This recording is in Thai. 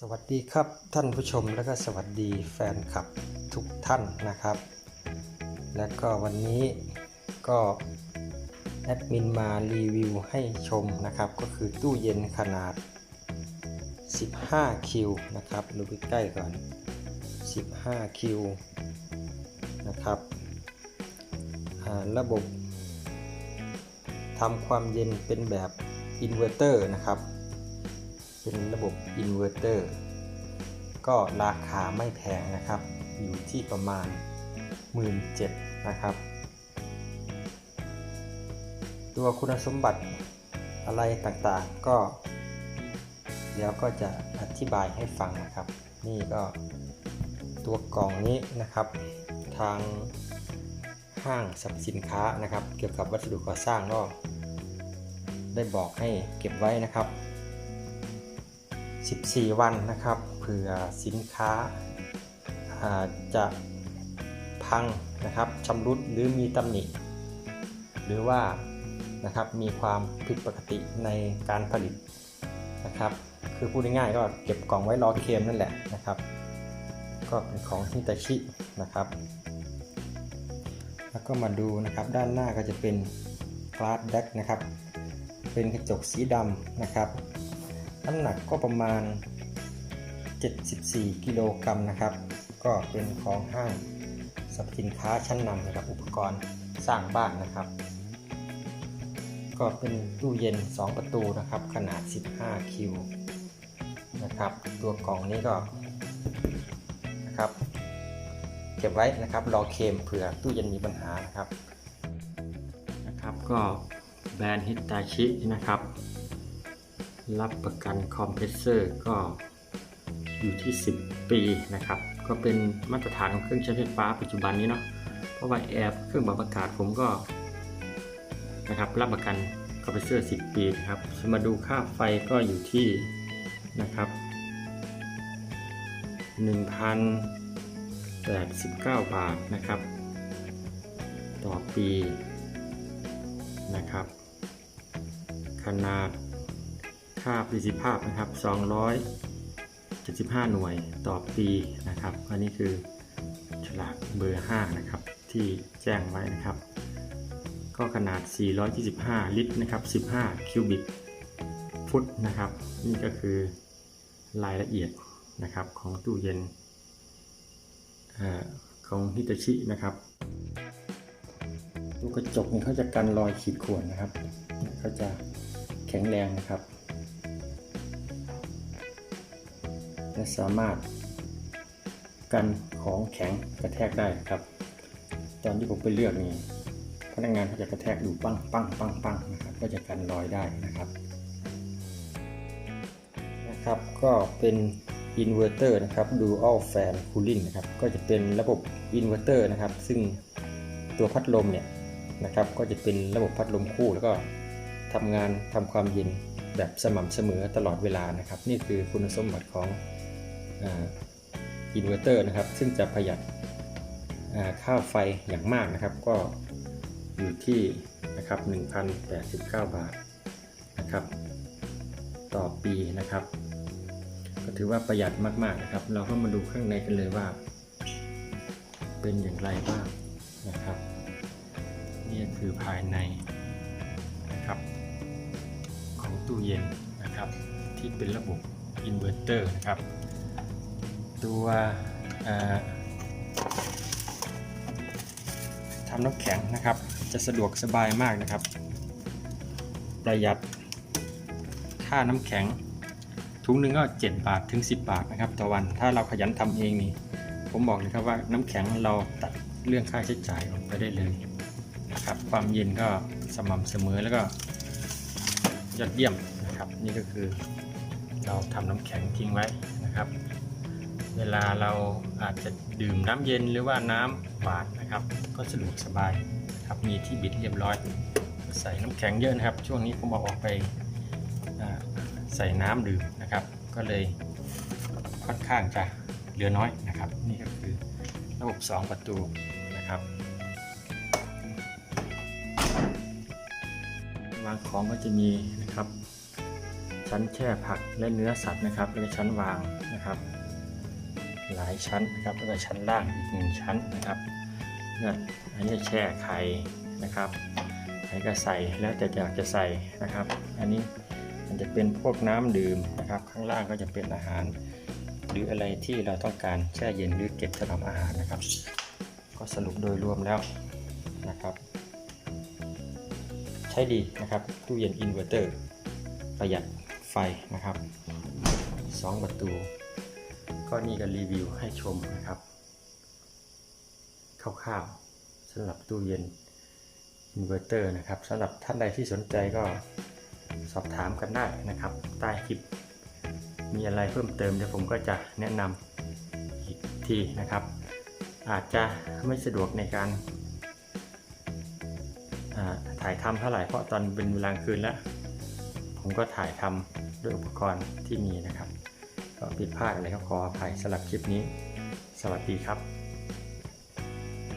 สวัสดีครับท่านผู้ชมและก็สวัสดีแฟนคลับทุกท่านนะครับ และก็วันนี้ก็แอดมินมารีวิวให้ชมนะครับ ก็คือตู้เย็นขนาด 15 คิวนะครับดูใกล้ๆก่อน 15 คิวนะครับระบบทำความเย็นเป็นแบบอินเวอร์เตอร์นะครับ เป็นระบบอินเวอร์เตอร์ก็ราคาไม่แพงนะครับ อยู่ที่ประมาณ 17,000นะครับ ตัวคุณสมบัติอะไรต่างๆก็ เดี๋ยวก็จะอธิบายให้ฟังนะครับ นี่ก็ตัวกล่องนี้นะครับ ทางห้างสรรพสินค้านะครับ เกี่ยวกับวัสดุก่อสร้างก็ได้บอกให้เก็บไว้นะครับ 14 วันนะครับเผื่อสินค้าาจะพังนะครับชำรุดหรือมีตำหนิ หรือว่านะครับมีความผิดปกติในการผลิตนะครับ คือพูดง่ายๆก็เก็บกล่องไว้รอเคมนั่นแหละนะครับ ก็เป็นของฮิตาชินะครับ แล้วก็มาดูนะครับด้านหน้าก็จะเป็น glass back นะครับ เป็นกระจกสีดำนะครับ น้ำหนักก็ประมาณ 74 กิโลกรัมนะครับ ก็เป็นของห้างสรรพสินค้าชั้นนำนะครับอุปกรณ์สร้างบ้านนะครับ ก็เป็นตู้เย็น 2 ประตูนะครับ ขนาด 15 คิวนะครับ ตัวกล่องนี้ก็นะครับเก็บไว้นะครับรอเคมเผื่อตู้เย็นมีปัญหานะครับนะครับ ก็แบรนด์ฮิตาชินะครับ รับประกันคอมเพรสเซอร์ก็อยู่ที่ 10 ปีนะครับ ก็เป็นมาตรฐานของเครื่องใช้ไฟฟ้าปัจจุบันนี้เนาะเพราะว่าแอร์เครื่องปรับอากาศผมก็นะครับรับประกันคอมเพรสเซอร์ 10 ปีนะครับมาดูค่าไฟก็อยู่ที่นะครับ 1,089 บาทนะครับ ต่อปีนะครับ ขนาด ค่าประสิทธิภาพนะครับ 275 หน่วยต่อปีนะครับ อันนี้คือฉลากเบอร์ 5 นะครับ ที่แจ้งไว้นะครับ ก็ขนาด 425 ลิตรนะครับ 15 คิวบิกฟุตนะครับ นี่ก็คือรายละเอียดนะครับของตู้เย็นอของฮิตาชินะครับตู้กระจกนี่เขาจะกันรอยขีดข่วนนะครับเขาจะแข็งแรงนะครับ และสามารถกันของแข็งกระแทกได้ครับ ตอนที่ผมไปเลือกนี่พนักงานเขาจะกระแทกดูปังปังปังปังนะครับ ก็จะกันรอยได้นะครับนะครับ ก็เป็นอินเวอร์เตอร์นะครับ Dual Fan Cooling นะครับ ก็จะเป็นระบบอินเวอร์เตอร์นะครับ ซึ่งตัวพัดลมเนี่ยนะครับ ก็จะเป็นระบบพัดลมคู่แล้วก็ทำงานทำความเย็นแบบสม่ำเสมอตลอดเวลานะครับ นี่คือคุณสมบัติของ อินเวอร์เตอร์นะครับ ซึ่งจะประหยัดค่าไฟอย่างมากนะครับ ก็อยู่ที่นะครับ1,089 บาทนะครับ ต่อปีนะครับ ก็ถือว่าประหยัดมากๆนะครับ เราก็มาดูข้างในกันเลยว่า เป็นอย่างไรบ้างนะครับ นี่คือภายในนะครับ ของตู้เย็นนะครับ ที่เป็นระบบอินเวอร์เตอร์นะครับ ตัวทำน้ำแข็งนะครับ จะสะดวกสบายมากนะครับ ประหยัดค่าน้ำแข็งถุงหนึ่งก็ 7 บาทถึง 10 บาทนะครับต่อวันถ้าเราขยันทำเองนี่ผมบอกเลยครับว่าน้ำแข็งเราตัดเรื่องค่าใช้จ่ายออกไปได้เลยนะครับความเย็นก็สม่ำเสมอแล้วก็ยอดเยี่ยมนะครับ นี่ก็คือเราทำน้ำแข็งทิ้งไว้นะครับ เวลาเราอาจจะดื่มน้ำเย็นหรือว่าน้ำหวานนะครับ ก็สะดวกสบายครับมีที่บิดเรียบร้อย ใส่น้ำแข็งเยอะนะครับ ช่วงนี้ผมเอาออกไปใส่น้ำดื่มนะครับ ก็เลยค่อนข้างจะเหลือน้อยนะครับ นี่ก็คือระบบ 2 ประตูนะครับวางของก็จะมีนะครับ ชั้นแช่ผักและเนื้อสัตว์นะครับแล้วก็ชั้นวางนะครับ หลายชั้นนะครับแล้วก็ชั้นล่างอีกหนึ่งชั้นนะครับเนี่ยอันนี้แช่ไข่นะครับใครก็ใส่แล้วแต่อยากจะใส่นะครับ อันนี้มันจะเป็นพวกน้ำดื่มนะครับ ข้างล่างก็จะเป็นอาหาร หรืออะไรที่เราต้องการแช่เย็นหรือเก็บสำหรับอาหารนะครับ ก็สรุปโดยรวมแล้วนะครับ ใช้ดีนะครับตู้เย็นอินเวอร์เตอร์ประหยัดไฟนะครับสองประตู ก็นี่ก็รีวิวให้ชมนะครับคร่าวๆสำหรับตู้เย็นอินเวอร์เตอร์นะครับสำหรับท่านใดที่สนใจก็สอบถามกันได้นะครับ ใต้คลิป มีอะไรเพิ่มเติมเดี๋ยวผมก็จะแนะนำอีกทีนะครับ อาจจะไม่สะดวกในการถ่ายทำเท่าไหร่เพราะตอนเป็นเวลากลางคืนแล้ว ผมก็ถ่ายทำด้วยอุปกรณ์ที่มีนะครับ ก็ผิดพลาดอะไรก็ขออภัยสำหรับคลิปนี้ สวัสดีครับ